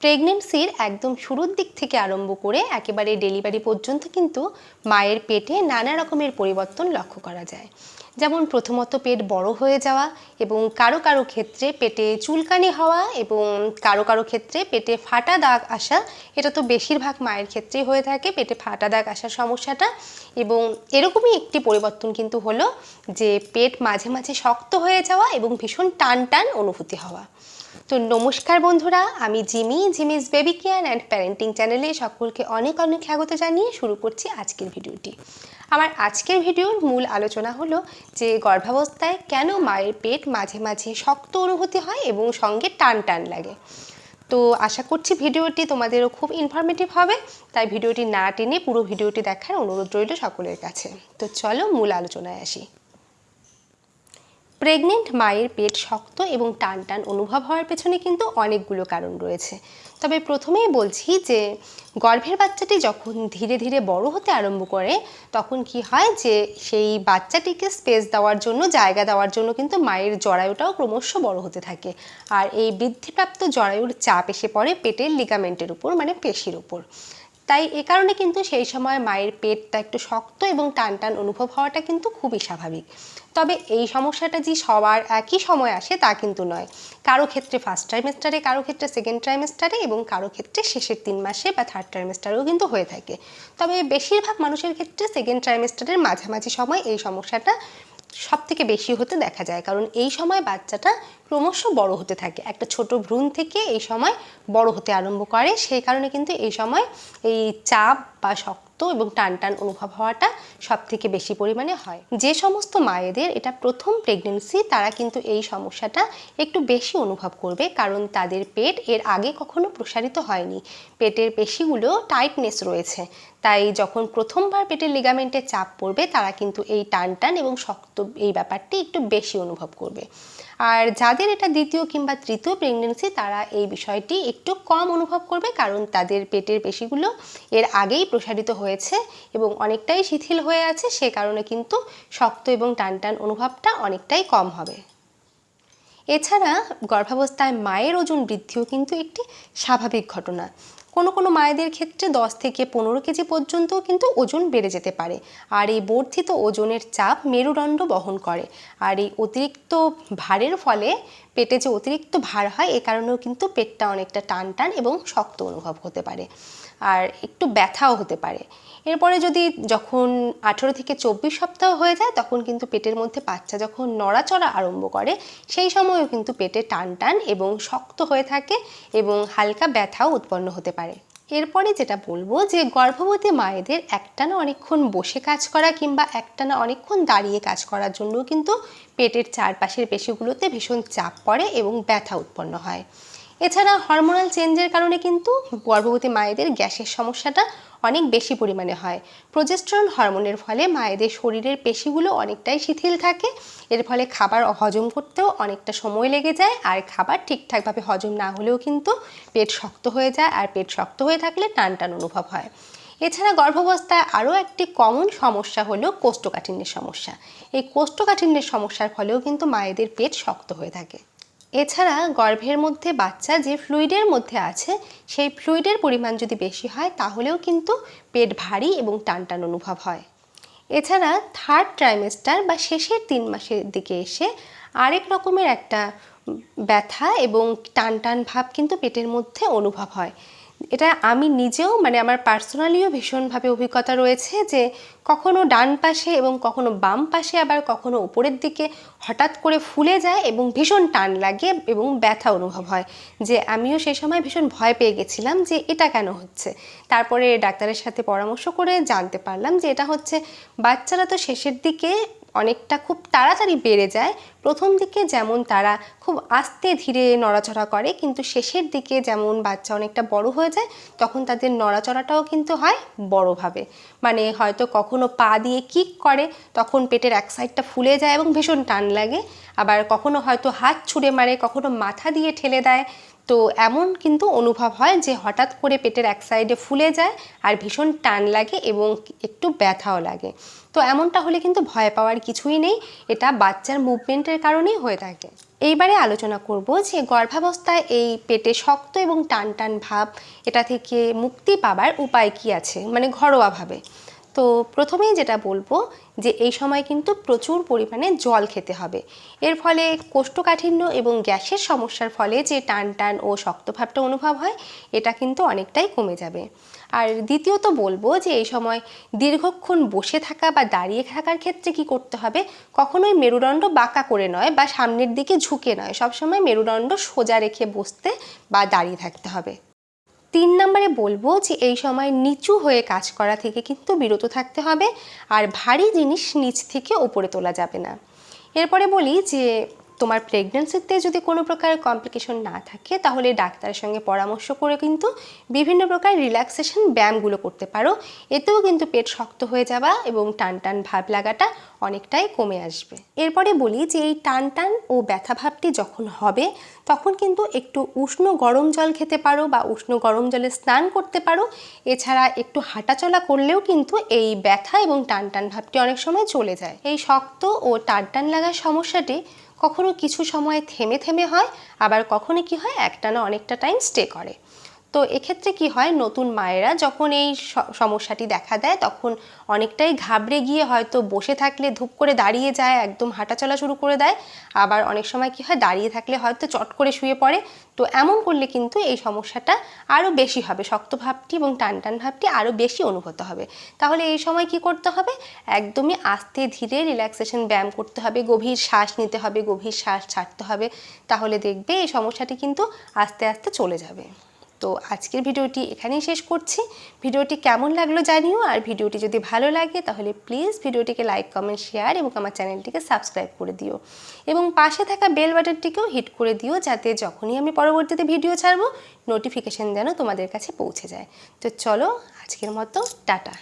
প্রেগনেন্সির একদম শুরুর দিক থেকে আরম্ভ করে একেবারে ডেলিভারি পর্যন্ত কিন্তু মায়ের পেটে নানা রকমের পরিবর্তন লক্ষ্য করা যায়। যেমন প্রথমত পেট বড় হয়ে যাওয়া এবং কারও কারও ক্ষেত্রে পেটে চুলকানি হওয়া এবং কারও কারও ক্ষেত্রে পেটে ফাটা দাগ আসা, এটা তো বেশিরভাগ মায়ের ক্ষেত্রেই হয়ে থাকে, পেটে ফাটা দাগ আসার সমস্যাটা। এবং এরকমই একটি পরিবর্তন কিন্তু হলো যে পেট মাঝে মাঝে শক্ত হয়ে যাওয়া এবং ভীষণ টান টান অনুভূতি হওয়া। তো নমস্কার বন্ধুরা, আমি Jimmy, Jimmy's baby care and parenting চ্যানেলে সকলকে অনেক অনেক স্বাগত জানিয়ে শুরু করছি আজকের ভিডিওটি। আমার আজকের ভিডিওর মূল আলোচনা হলো যে গর্ভাবস্থায় কেন মায়ের পেট মাঝে মাঝে শক্ত অনুভূতি হয় এবং সঙ্গে টান টান লাগে। তো আশা করছি ভিডিওটি তোমাদেরও খুব ইনফরমেটিভ হবে, তাই ভিডিওটি না টেনে পুরো ভিডিওটি দেখার অনুরোধ রইল সকলের কাছে। তো চলো মূল আলোচনায় আসি। প্রেগনেন্ট মায়ের পেট শক্ত এবং টান টান অনুভব হওয়ার পেছনে কিন্তু অনেকগুলো কারণ রয়েছে। তবে প্রথমেই বলছি যে, গর্ভের বাচ্চাটি যখন ধীরে ধীরে বড় হতে আরম্ভ করে, তখন কি হয় যে, সেই বাচ্চাটিকে স্পেস দেওয়ার জন্য, জায়গা দেওয়ার জন্য কিন্তু মায়ের জরায়ুটাও ক্রমশ বড় হতে থাকে। আর এই বৃদ্ধিপ্রাপ্ত জরায়ুর চাপ এসে পড়ে পেটের লিগামেন্টের উপর মানে পেশির উপর। তাই এ কারণে কিন্তু সেই সময় মায়ের পেটটা একটু শক্ত এবং টান টান অনুভব হওয়াটা কিন্তু খুবই স্বাভাবিক। তবে এই সমস্যাটা যে সবার একই সময় আসে তা কিন্তু নয়। কারও ক্ষেত্রে ফার্স্ট ট্রাইমেস্টারে কারও ক্ষেত্রে সেকেন্ড ট্রাইমেস্টারে এবং কারও ক্ষেত্রে শেষের তিন মাসে বা থার্ড ট্রাইমেস্টারেও কিন্তু হয়ে থাকে। তবে বেশিরভাগ মানুষের ক্ষেত্রে সেকেন্ড ট্রাইমেস্টারের মাঝামাঝি সময় এই সমস্যাটা সব থেকে বেশি হতে দেখা যায়। কারণ এই সময় বাচ্চাটা ক্রমশ বড় হতে থাকে। একটা ছোট ভ্রূণ থেকে এই সময় বড় হতে আরম্ভ করে। সেই কারণে কিন্তু এই সময় এই চাপ বা শক্ত এবং টান টান অনুভব হওয়াটা সব থেকে বেশি পরিমাণে হয়। যে সমস্ত মায়েদের এটা প্রথম প্রেগনেন্সি তারা কিন্তু এই সমস্যাটা একটু বেশি অনুভব করবে। কারণ তাদের পেট এর আগে কখনো প্রসারিত হয়নি। পেটের পেশিগুলো টাইটনেস রয়েছে। তাই যখন প্রথমবার পেটের লিগামেন্টে চাপ পড়বে, তারা কিন্তু এই টান টান এবং শক্ত এই ব্যাপারটি একটু বেশি অনুভব করবে। আর যাদের এটা দ্বিতীয় কিংবা তৃতীয় প্রেগনেন্সি তারা এই বিষয়টি একটু কম অনুভব করবে কারণ তাদের পেটের পেশিগুলো এর আগেই প্রসারিত হয়েছে এবং অনেকটাই শিথিল হয়ে আছে। সে কারণে কিন্তু শক্ত এবং টান টান অনুভবটা অনেকটাই কম হবে। এছাড়া গর্ভাবস্থায় মায়ের ওজন বৃদ্ধিও কিন্তু একটি স্বাভাবিক ঘটনা। কোনো কোনো মায়েদের ক্ষেত্রে দশ থেকে পনেরো কেজি পর্যন্ত কিন্তু ওজন বেড়ে যেতে পারে। আর এই বর্ধিত ওজনের চাপ মেরুদণ্ড বহন করে। আর এই অতিরিক্ত ভারের ফলে পেটে যে অতিরিক্ত ভার হয়, এ কারণেও কিন্তু পেটটা অনেকটা টান টান এবং শক্ত অনুভব হতে পারে। আর একটু ব্যথাও হতে পারে। এরপরে যদি যখন আঠেরো থেকে চব্বিশ সপ্তাহ হয়ে যায়, তখন কিন্তু পেটের মধ্যে বাচ্চা যখন নড়াচড়া আরম্ভ করে, সেই সময়ও কিন্তু পেটে টান টান এবং শক্ত হয়ে থাকে এবং হালকা ব্যথাও উৎপন্ন হতে পারে। এরপরে যেটা বলব যে, গর্ভবতী মায়েদের একটানা অনেকক্ষণ বসে কাজ করা কিংবা একটানা অনেকক্ষণ দাঁড়িয়ে কাজ করার জন্য কিন্তু পেটের চারপাশের পেশিগুলোতে ভীষণ চাপ পড়ে এবং ব্যথা উৎপন্ন হয়। এছাড়া হরমোনাল চেঞ্জের কারণে কিন্তু গর্ভবতী মায়েদের গ্যাসের সমস্যাটা অনেক বেশি পরিমাণে হয়। প্রজেস্ট্রন হরমোনের ফলে মায়েদের শরীরের পেশিগুলো অনেকটাই শিথিল থাকে, এর ফলে খাবার হজম করতেও অনেকটা সময় লেগে যায় আর খাবার ঠিকঠাকভাবে হজম না হলেও কিন্তু পেট শক্ত হয়ে যায় আর পেট শক্ত হয়ে থাকলে টান টান অনুভব হয়। এছাড়া গর্ভাবস্থায় আরও একটি কমন সমস্যা হলো কোষ্ঠকাঠিন্যের সমস্যা। এই কোষ্ঠকাঠিন্যের সমস্যার ফলেও কিন্তু মায়েদের পেট শক্ত হয়ে থাকে। এছাড়া গর্ভের মধ্যে বাচ্চা যে ফ্লুইডের মধ্যে আছে, সেই ফ্লুইডের পরিমাণ যদি বেশি হয়, তাহলেও কিন্তু পেট ভারী এবং টানটান অনুভব হয়। এছাড়া থার্ড ট্রাইমেস্টার বা শেষের তিন মাসের দিকে এসে আরেক রকমের একটা ব্যথা এবং টান টান ভাব কিন্তু পেটের মধ্যে অনুভব হয়। এটা আমি নিজেও মানে আমার পার্সোনালিও ভীষণভাবে অভিজ্ঞতা রয়েছে যে কখনো ডান পাশে এবং কখনো বাম পাশে আবার কখনো উপরের দিকে হঠাৎ করে ফুলে যায় এবং ভীষণ টান লাগে এবং ব্যথা অনুভব হয়। যে আমিও সেই সময় ভীষণ ভয় পেয়ে গেছিলাম যে এটা কেন হচ্ছে। তারপরে ডাক্তারের সাথে পরামর্শ করে জানতে পারলাম যে এটা হচ্ছে, বাচ্চারা তো শেষের দিকে অনেকটা খুব তাড়াতাড়ি বেড়ে যায়। প্রথম দিকে যেমন তারা খুব আস্তে ধীরে নড়াচড়া করে, কিন্তু শেষের দিকে যেমন বাচ্চা অনেকটা বড় হয়ে যায়, তখন তাদের নড়াচড়াটাও কিন্তু হয় বড়োভাবে। মানে হয়তো কখনো পা দিয়ে কিক করে, তখন পেটের এক সাইডটা ফুলে যায় এবং ভীষণ টান লাগে। আবার কখনো হয়তো হাত ছুঁড়ে মারে, কখনো মাথা দিয়ে ঠেলে দেয়। তো এমন কিন্তু অনুভব হয় যে হঠাৎ করে পেটের এক সাইডে ফুলে যায় আর ভীষণ টান লাগে এবং একটু ব্যথাও লাগে। তো এমনটা হলে কিন্তু ভয় পাওয়ার কিছুই নেই, এটা বাচ্চার মুভমেন্টের কারণেই হয়ে থাকে। এইবারে আলোচনা করব যে গর্ভাবস্থায় এই পেটে শক্ত এবং টান টান ভাব, এটা থেকে মুক্তি পাবার উপায় কি আছে? মানে ঘরোয়াভাবে। তো প্রথমেই যেটা বলব যে এই সময় কিন্তু প্রচুর পরিমাণে জল খেতে হবে। এর ফলে কোষ্ঠকাঠিন্য এবং গ্যাসের সমস্যার ফলে যে টান টান ও শক্তভাবটা অনুভব হয়, এটা কিন্তু অনেকটাই কমে যাবে। আর দ্বিতীয়ত বলব যে এই সময় দীর্ঘক্ষণ বসে থাকা বা দাঁড়িয়ে থাকার ক্ষেত্রে কি করতে হবে? কখনোই মেরুদণ্ড বাঁকা করে নয় বা সামনের দিকে ঝুঁকে নয়। সবসময় মেরুদণ্ড সোজা রেখে বসতে বা দাঁড়িয়ে থাকতে হবে। তিন নম্বরে বলব যে এই সময় নিচু হয়ে কাজ করা থেকে কিন্তু বিরত থাকতে হবে, আর ভারী জিনিস নিচ থেকে ওপরে তোলা যাবে না। এরপরে বলি যে তোমার প্রেগনেন্সিতে যদি কোনো প্রকার কমপ্লিকেশন না থাকে, তাহলে ডাক্তারের সঙ্গে পরামর্শ করে কিন্তু বিভিন্ন প্রকার রিল্যাক্সেশন ব্যায়ামগুলো করতে পারো। এতেও কিন্তু পেট শক্ত হয়ে যাওয়া এবং টান টান ভাব লাগাটা অনেকটাই কমে আসবে। এরপরে বলি যে এই টান টান ও ব্যথা ভাবটি যখন হবে, তখন কিন্তু একটু উষ্ণ গরম জল খেতে পারো বা উষ্ণ গরম জলে স্নান করতে পারো। এছাড়া একটু হাঁটাচলা করলেও কিন্তু এই ব্যথা এবং টান টান ভাবটি অনেক সময় চলে যায়। এই শক্ত ও টান টান লাগার সমস্যাটি কখনো কিছু সময় থেমে থেমে হয়, আবার কখনো কি হয়, একটানা অনেকটা টাইম স্টে করে। তো এক্ষেত্রে কি হয়? নতুন মায়েরা যখন এই সমস্যাটি দেখা দেয়, তখন অনেকটাই ঘাবড়ে গিয়ে হয়তো বসে থাকলে ধূপ করে দাঁড়িয়ে যায়, একদম হাঁটাচলা শুরু করে দেয়। আবার অনেক সময় কি হয়? দাঁড়িয়ে থাকলে হয়তো চট করে শুয়ে পড়ে। তো এমন করলে কিন্তু এই সমস্যাটা আরও বেশি হবে। শক্ত ভাবটি এবং টান টান ভাবটি আরও বেশি অনুভূত হবে। তাহলে এই সময় কি করতে হবে? একদমই আস্তে ধীরে রিল্যাক্সেশন ব্যায়াম করতে হবে। গভীর শ্বাস নিতে হবে, গভীর শ্বাস ছাড়তে হবে। তাহলে দেখবে এই সমস্যাটি কিন্তু আস্তে আস্তে চলে যাবে। তো আজকের ভিডিওটি এখানেই শেষ করছি। ভিডিওটি কেমন লাগল জানিও, আর ভিডিওটি যদি ভালো লাগে তাহলে প্লিজ ভিডিওটিকে লাইক, কমেন্ট, শেয়ার এবং আমার চ্যানেলটিকে সাবস্ক্রাইব করে দিও। এবং পাশে থাকা বেল বাটনটিকেও হিট করে দিও যাতে যখনই আমি পরবর্তীতে ভিডিও ছাড়বো নোটিফিকেশান যেন তোমাদের কাছে পৌঁছে যায়। তো চলো আজকের মতো, টাটা।